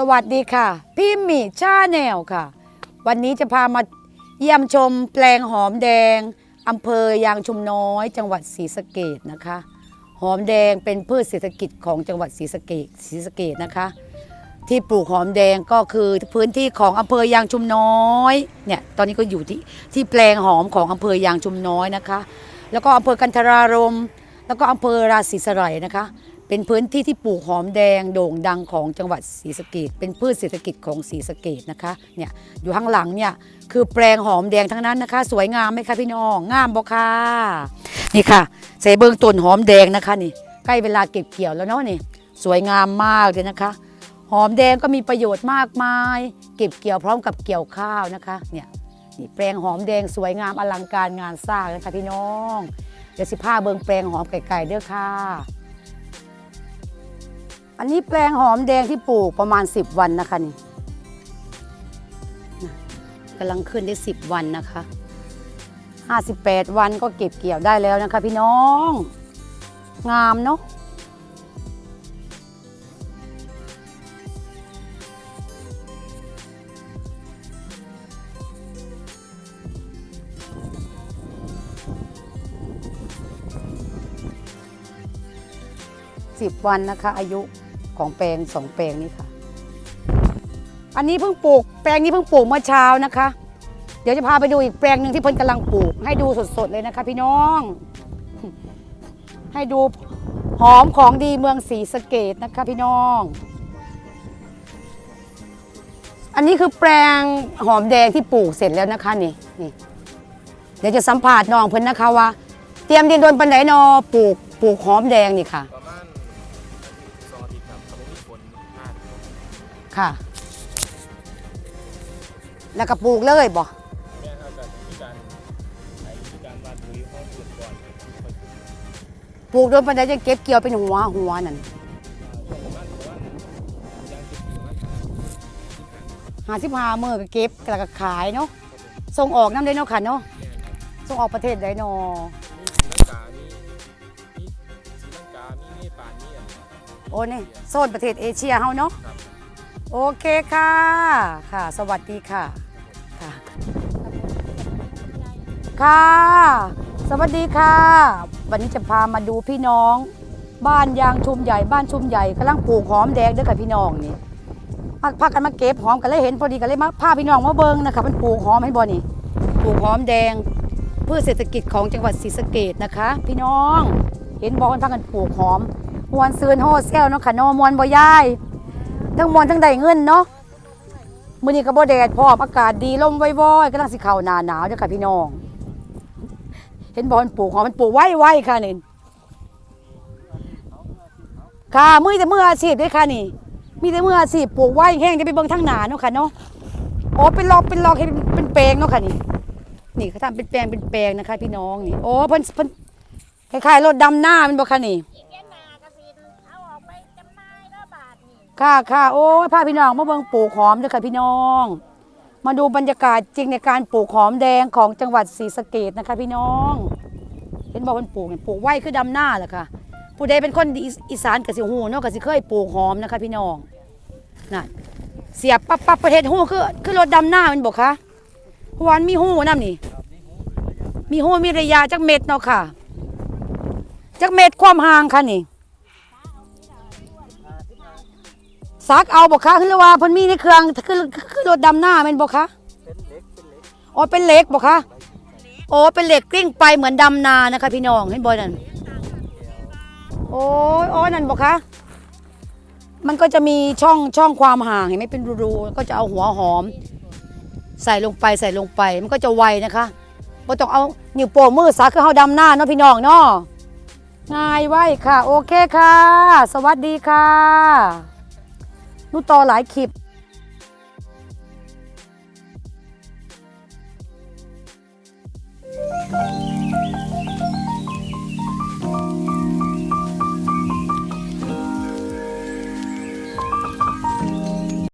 สวัสดีค่ะ พี่หมีชาแนลค่ะ วันนี้จะพามาเยี่ยมชมแปลงหอมแดงอำเภอยางชุมน้อย จังหวัดศรีสะเกดนะคะ หอมแดงเป็นพืชเศรษฐกิจของจังหวัดศรีสะเกดศรีสะเกดนะคะ ที่ปลูกหอมแดงก็คือพื้นที่ของอำเภอยางชุมน้อยเนี่ยตอนนี้ก็อยู่ที่ที่แปลงหอมของอำเภอยางชุมน้อยนะคะ แล้วก็อำเภอกันทรารมแล้วก็อำเภอราศีสไลยนะคะ เป็นพื้นที่ที่ปลูกหอมแดงโด่งดังของจังหวัดศรีสะเกดเป็นพืชเศรษฐกิจของศรีสะเกดนะคะเนี่ยอยู่ข้างหลังเนี่ยคือแปลงหอมแดงทั้งนั้นนะคะ สวยงามไหมคะพี่น้องงามบ่คะนี่ค่ะใส่เบิ้งต้นหอมแดงนะคะนี่ใกล้เวลาเก็บเกี่ยวแล้วเนาะนี่สวยงามมากเลยนะคะ หอมแดงก็มีประโยชน์มากมาย เก็บเกี่ยวพร้อมกับเกี่ยวข้าวนะคะเนี่ยนี่แปลงหอมแดงสวยงามอลังการงานสร้างนะคะพี่น้องเดี๋ยวสิผ้าเบิงแปลงหอมไก่ๆเด้อค่ะ อันนี้แปลงหอมแดงที่ปลูกประมาณ 10 วันนะคะนี่กำลังขึ้นได้ 10 วันนะคะ 58 วันก็เก็บเกี่ยวได้แล้วนะคะ พี่น้อง งามเนาะ10 วันนะคะอายุ ของแปลงสองแปลงนี้ค่ะ อันนี้เพิ่งปลูก แปลงนี้เพิ่งปลูกเมื่อเช้านะคะ เดี๋ยวจะพาไปดูอีกแปลงหนึ่งที่เพิ่นกำลังปลูก ให้ดูสดๆเลยนะคะ พี่น้อง ให้ดูหอมของดีเมืองศรีสะเกดนะคะพี่น้อง อันนี้คือแปลงหอมแดงที่ปลูกเสร็จแล้วนะคะนี่นี่ เดี๋ยวจะสัมผัสน้องเพิ่นนะคะว่า เตรียมดินโดนปันไดนอปลูกปลูกหอมแดงนี่ค่ะ ค่ะ แล้วก็ปลูกเลยบ่แม่เขาจะมีการใช้วิธีการวาดปุ๋ยห้องอื่นก่อนค่อยปลูกปลูกโดนปันไดจะเก็บเกี่ยวเป็นหัวหัวนั่นอ่าช่วงประมาณประมาณยางติดอยู่มันหาสิบห้ามือก็เก็บแล้วก็ขายเนาะส่งออกน้ำได้เนาะค่ะเนาะแม่ครับส่งออกประเทศได้เนาะมีศรีลังกามีมีศรีลังกามีเนปาลมีอะไร โอ้นี่โซนประเทศเอเชียเฮาเนาะครับ โอเคค่ะค่ะ สวัสดีค่ะค่ะ ค่ะ สวัสดีค่ะ วันนี้จะพามาดูพี่น้อง บ้านยางชุมใหญ่บ้านชุมใหญ่กำลังปลูกหอมแดงด้วยค่ะพี่น้องนี่มาพากันมาเก็บหอมกันเลยเห็นพอดีกันเลยมาพาพี่น้องมาเบิ้งนะคะมันปลูกหอมให้บ่นี่ปลูกหอมแดงเพื่อเศรษฐกิจของจังหวัดศรีสะเกดนะคะ พี่น้อง เห็นบอกกันพากันปลูกหอมมวนซืนโฮเซลเนาะค่ะนอมวนบ่ยาย ทั้งมวนทั้งได้เงินเนาะมื้อนี้ก็บ่แดดพร้อมอากาศดีลมว่อยๆกำลังสิเข้าหน้าหนาวเด้อค่ะพี่น้อง เห็นบอลปลูกหอมมันปลูกไว้ไว้ค่ะนี่ค่ะมือแต่มืออาชีพด้วยค่ะนี่ มีแต่มืออาชีพปลูกไว้แห้งจะไปเบิ่งทางหนาเนาะค่ะเนาะโอ้เป็นลอกเป็นลอกให้เป็นเป็นแปลงเนาะค่ะนี่ นี่เขาทำเป็นแปลงเป็นแปลงนะคะ พี่น้องนี่โอ้เพิ่นเพิ่นคล้ายๆรถดำหน้ามันบ่ค่ะนี่ ค่ะค่ะโอ้ยพาพี่น้องมาเบิ่งปลูกหอมด้วยค่ะพี่น้อง มาดูบรรยากาศจริงในการปลูกหอมแดงของจังหวัดศรีสะเกดนะคะพี่น้อง เห็นบอกมันปลูกเนี่ยปลูกไว้คือดำหน้าแหละค่ะ ผู้ใดเป็นคนอีสานกสิหูเนาะกสิเคยปลูกหอมนะคะพี่น้องนั่นเสียบปั๊บปั๊บประเทศหูคือคือรถดำหน้ามันบอกคะเพราะวามันมีหูน้ำนี่ มีหูมีระยะจักเม็ดเนาะค่ะจักเม็ดความห่างค่ะนี่ ซักเอาบอกคะคือว่าเพิ่นมีในเครื่องคือคือรถดำหน้าแม่นบอกคะอ๋อเป็นเหล็กบอกคะโอ้เป็นเหล็กกลิ้งไปเหมือนดำนานะคะ พี่น้องเห็นบอยนั่นโอ้ยอ๋อนั่นบอกคะมันก็จะมีช่องช่องความห่างเห็นไหมเป็นรูๆก็จะเอาหัวหอม ใส่ลงไปใส่ลงไป มันก็จะไวนะคะบ่ต้องเอานิ้วโป้งมือซักคือเฮาดำหน้าเนาะพี่น้องเนาะง่ายไว้ค่ะ โอเคค่ะ สวัสดีค่ะ นูต่อหลายคลิป